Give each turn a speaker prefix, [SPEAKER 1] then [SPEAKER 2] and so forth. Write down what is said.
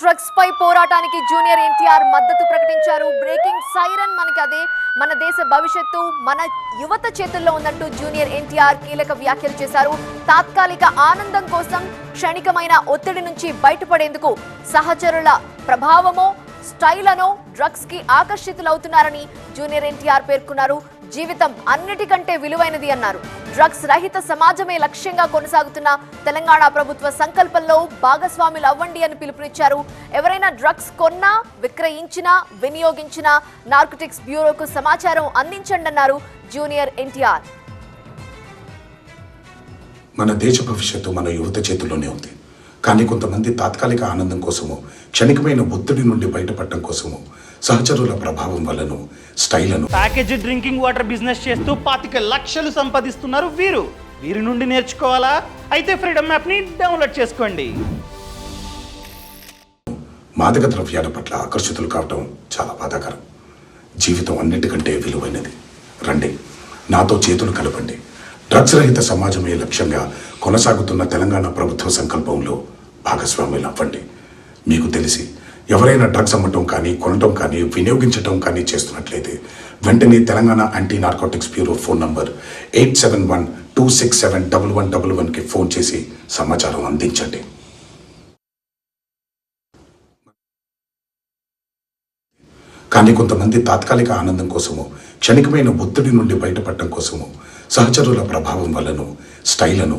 [SPEAKER 1] Drugs పై పోరాటానికి junior NTR మద్దతు ప్రకటించారు. బ్రేకింగ్ సైరన్ మనకి అదే. మన దేశ భవిష్యత్తు మన యువత చేతుల్లో ఉన్నట్టు జూనియర్ ఎన్టీఆర్ కీలక వ్యాఖ్యలు చేశారు. తాత్కాలిక ఆనందం కోసం క్షణికమైన ఒత్తిడి నుంచి బయటపడేందుకు సహచరుల ప్రభావమో స్టైల్ అనో డ్రగ్స్కి ఆకర్షితులవుతున్నారని జూనియర్ ఎన్టీఆర్ పేర్కొన్నారు. జీవితం అన్నిటికంటే విలువైనది అన్నారు. డ్రగ్స్ రహిత సమాజమే లక్ష్యంగా కొనసాగుతున్న తెలంగాణ ప్రభుత్వ సంకల్పంలో భాగస్వాములు అవ్వండి అని పిలుపునిచ్చారు. ఎవరైనా డ్రగ్స్ కొన్నా విక్రయించినా వినియోగించినా నార్కోటిక్స్ బ్యూరోకు సమాచారం అందించండి అన్నారు జూనియర్ ఎన్టీఆర్.
[SPEAKER 2] మన దేశ భవిష్యత్తు మన యువత చేతుల్లోనే ఉంది. కానీ కొంతమంది తాత్కాలిక ఆనందం కోసము క్షణికమైన ఒత్తిడి నుండి బయటపడటం కోసము సహచరుల ప్రభావం వలను స్టైలను
[SPEAKER 3] ప్యాకేజ్ డ్రింకింగ్ వాటర్ బిజినెస్ చేస్తూ పాతిక లక్షలు సంపాదిస్తున్నారు వీరు. వీరి నుండి నేర్చుకోవాలా? అయితే ఫ్రీడమ్ యాప్ని డౌన్లోడ్ చేసుకోండి.
[SPEAKER 2] మాదక ద్రవ్యాల పట్ల ఆకర్షితులు కావటం చాలా బాధాకరం. జీవితం అన్నిటికంటే విలువైనది. రండి నాతో చేతులు కలపండి. డ్రగ్స్ రహిత సమాజమే లక్ష్యంగా కొనసాగుతున్న తెలంగాణ ప్రభుత్వ సంకల్పంలో భాగస్వాములు అవ్వండి. మీకు తెలిసి ఎవరైనా డ్రగ్స్ అమ్మటం కానీ కొనటం కానీ వినియోగించటం కానీ చేస్తున్నట్లయితే వెంటనే Telangana anti narcotics bureau phone number eight seven one two six seven double one double వన్కి ఫోన్ చేసి సమాచారం అందించండి. కానీ కొంతమంది తాత్కాలిక ఆనందం కోసము క్షణికమైన ఒత్తిడి నుండి బయటపడటం కోసము సహచరుల ప్రభావం వలన స్టైలను